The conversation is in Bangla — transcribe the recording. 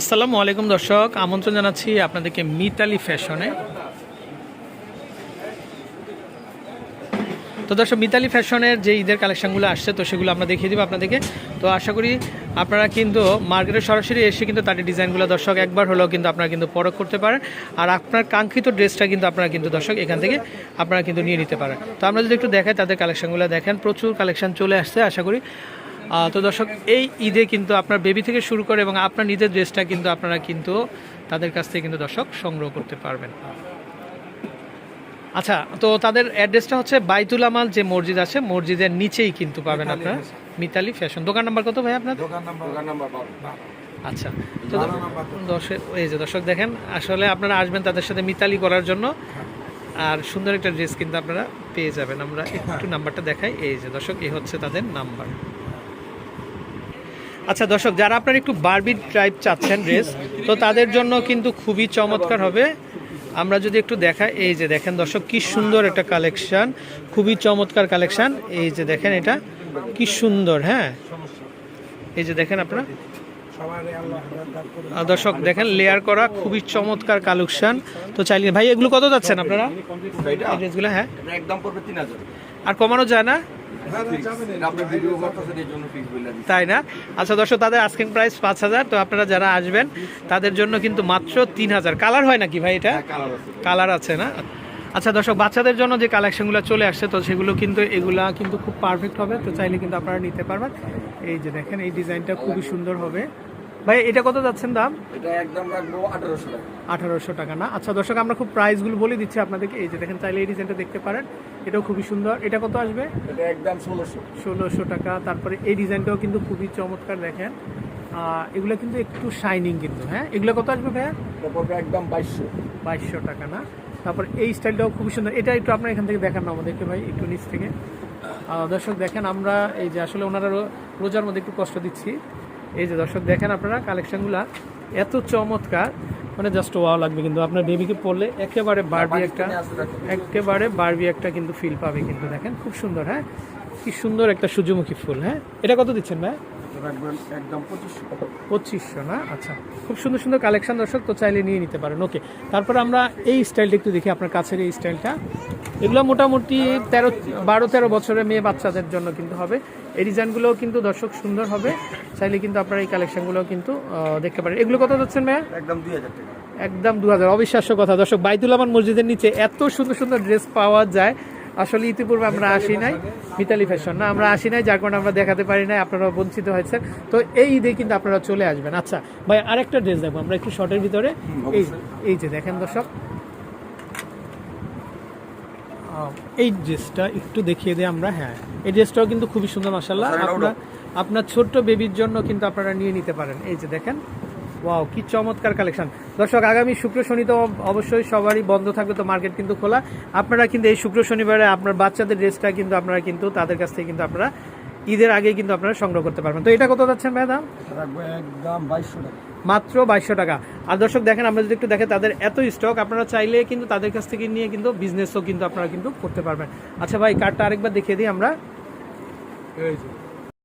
আসসালামু আলাইকুম দর্শক, আমন্ত্রণ জানাচ্ছি আপনাদেরকে মিতালি ফ্যাশনে। তো দর্শক, মিতালি ফ্যাশনের যে ঈদের কালেকশনগুলো আসছে, তো সেগুলো আমরা দেখিয়ে দিব আপনাদেরকে। তো আশা করি আপনারা কিন্তু মার্কেটে সরাসরি এসে কিন্তু তাদের ডিজাইনগুলো দর্শক একবার হলেও কিন্তু আপনারা কিন্তু পরখ করতে পারেন। আর আপনার কাঙ্ক্ষিত ড্রেসটা কিন্তু আপনারা কিন্তু দর্শক এখান থেকে আপনারা কিন্তু নিয়ে নিতে পারেন। তো আমরা যদি একটু দেখাই তাদের কালেকশনগুলো, দেখেন প্রচুর কালেকশন চলে আসছে, আশা করি। তো দর্শক এই ঈদে কিন্তু আপনার বেবি থেকে শুরু করে এবং আপনার নিজের ড্রেসটা কিন্তু আপনারা কিন্তু তাদের কাছ থেকে কিন্তু দর্শক সংগ্রহ করতে পারবেন। আচ্ছা তো তাদের অ্যাড্রেসটা হচ্ছে বাইতুল আমাল যে মসজিদ আছে মসজিদের নিচেই কিন্তু পাবেন আপনারা। মিতালি ফ্যাশন দোকান নাম্বার কত ভাই আপনার দোকান নাম্বার আচ্ছা তো দর্শক এই যে দর্শক দেখেন আসলে আপনারা আসবেন তাদের সাথে মিতালি করার জন্য। আর সুন্দর একটা ড্রেস কিন্তু আপনারা পেয়ে যাবেন। আমরা একটু নাম্বারটা দেখাই। এই যে দর্শক এই হচ্ছে তাদের নাম্বার। আচ্ছা দর্শক যারা আপনারা একটু বারবি টাইপ চাচ্ছেন ড্রেস তো তাদের জন্য কিন্তু খুবই চমৎকার হবে। আমরা যদি একটু দেখাই এই যে দেখেন দর্শক কি সুন্দর একটা কালেকশন খুবই চমৎকার কালেকশন এই যে দেখেন এটা কি সুন্দর হ্যাঁ? এই যে দেখেন আপনারা। দর্শক দেখেন লেয়ার করা খুবই চমৎকার কালেকশন তো চাইলে ভাই এগুলো কত যাচ্ছেন আপনারা? হ্যাঁ? একদম আর কমানো যায় না? জন্য ফিক্স তাই না? আচ্ছা দর্শক তাদের আস্কিং প্রাইস পাঁচ হাজার তো আপনারা যারা আসবেন তাদের জন্য কিন্তু মাত্র তিন হাজার। কালার হয় নাকি ভাই এটা? কালার আছে। কালার আছে না? আচ্ছা দর্শক বাচ্চাদের জন্য যে কালেকশনগুলো চলে আসছে তো সেগুলো কিন্তু এগুলা কিন্তু খুব পারফেক্ট হবে তো চাইলে কিন্তু আপনারা নিতে পারবেন। এই যে দেখেন এই ডিজাইনটা খুবই সুন্দর হবে। ভাই এটা কত যাচ্ছেন দাম? এটা একদম রাখব আঠারোশো টাকা। আঠারোশো টাকা না? আচ্ছা দর্শক আমরা খুব প্রাইসগুলো বলে দিচ্ছি আপনাদেরকে। এই যে দেখেন চাইলে এই ডিজাইনটা দেখতে পারেন। এটাও খুবই সুন্দর। এটা কত আসবে? এটা একদম ষোলোশো। ষোলোশো টাকা। তারপরে এই ডিজাইনটাও কিন্তু খুবই চমৎকার দেখেন। এগুলো কিন্তু একটু শাইনিং কিন্তু হ্যাঁ? এগুলো কত আসবে ভাইয়া? একদম বাইশশো। বাইশশো টাকা না? তারপর এই স্টাইলটাও খুবই সুন্দর। এটা একটু আপনার এখান থেকে দেখান না আমাদেরকে ভাই একটু নিচ থেকে। দর্শক দেখেন আমরা এই যে আসলে ওনারা রোজার মধ্যে একটু কষ্ট দিচ্ছি। এই যে দর্শক, দেখেন আপনারা কালেকশানগুলো, এত চমৎকার। মানে জাস্ট ওয়াও লাগবে কিন্তু। আপনার বেবিকে পড়লে একেবারে বারবি একটা, একেবারে বারবি একটা কিন্তু ফিল পাবে কিন্তু। দেখেন, খুব সুন্দর হ্যাঁ? কি সুন্দর একটা সূর্যমুখী ফুল হ্যাঁ? এটা কত দিচ্ছেন ভাই? রাখবেন একদম পঁচিশশো। পঁচিশশো না? আচ্ছা খুব সুন্দর সুন্দর কালেকশন দর্শক তো চাইলে নিয়ে নিতে পারেন। ওকে তারপরে আমরা এই স্টাইলটা একটু দেখি আপনার কাছের এই স্টাইলটা। এগুলো মোটামুটি তেরো বারো তেরো বছরের মেয়ে বাচ্চাদের জন্য কিন্তু হবে। এই ডিজাইনগুলোও কিন্তু দর্শক সুন্দর হবে। চাইলে কিন্তু আপনারা এই কালেকশনগুলো কিন্তু দেখতে পারেন। এগুলো কত যাচ্ছেন মেয়ে একদম দুই হাজার টাকা। একদম দু হাজার। অবিশ্বাস্য কথা দর্শক বাইতুল আমার মসজিদের নিচে এত সুন্দর সুন্দর ড্রেস পাওয়া যায়। আসলে ইতিপূর্বে আমরা আসি নাই মিতালি ফ্যাশন না আমরা আসি নাই যার কারণে আমরা দেখাতে পারি নাই আপনারা বঞ্চিত হয়েছেন। তো এই ঈদে কিন্তু আপনারা চলে আসবেন। আচ্ছা ভাই আরেকটা ড্রেস দেখব আমরা একটু শর্টের ভিতরে। এই এই যে দেখেন দর্শক। এই ড্রেসটা একটু দেখিয়ে দিই আমরা হ্যাঁ এই ড্রেসটাও কিন্তু খুবই সুন্দর মাসাল্লাহ আপনার আপনার ছোট্ট বেবির জন্য কিন্তু আপনারা নিয়ে নিতে পারেন। এই যে দেখেন ওয়াও কি চমৎকার কালেকশন দর্শক আগামী শুক্র শনি তো অবশ্যই সবারই বন্ধ থাকবে তো মার্কেট কিন্তু খোলা। আপনারা কিন্তু এই শুক্র শনিবারে আপনার বাচ্চাদের ড্রেসটা কিন্তু আপনারা কিন্তু তাদের কাছ থেকে কিন্তু আপনারা ঈদের আগে কিন্তু আপনারা সংগ্রহ করতে পারবেন। তো এটা কত যাচ্ছেন ভাই দাম? একদম বাইশশো টাকা। মাত্র বাইশশো টাকা। আর দর্শক দেখেন আমরা যদি একটু দেখেন তাদের এত স্টক আপনারা চাইলে কিন্তু তাদের কাছ থেকে নিয়ে কিন্তু বিজনেসও কিন্তু আপনারা কিন্তু করতে পারবেন। আচ্ছা ভাই কার্ডটা আরেকবার দেখিয়ে দিই আমরা। এই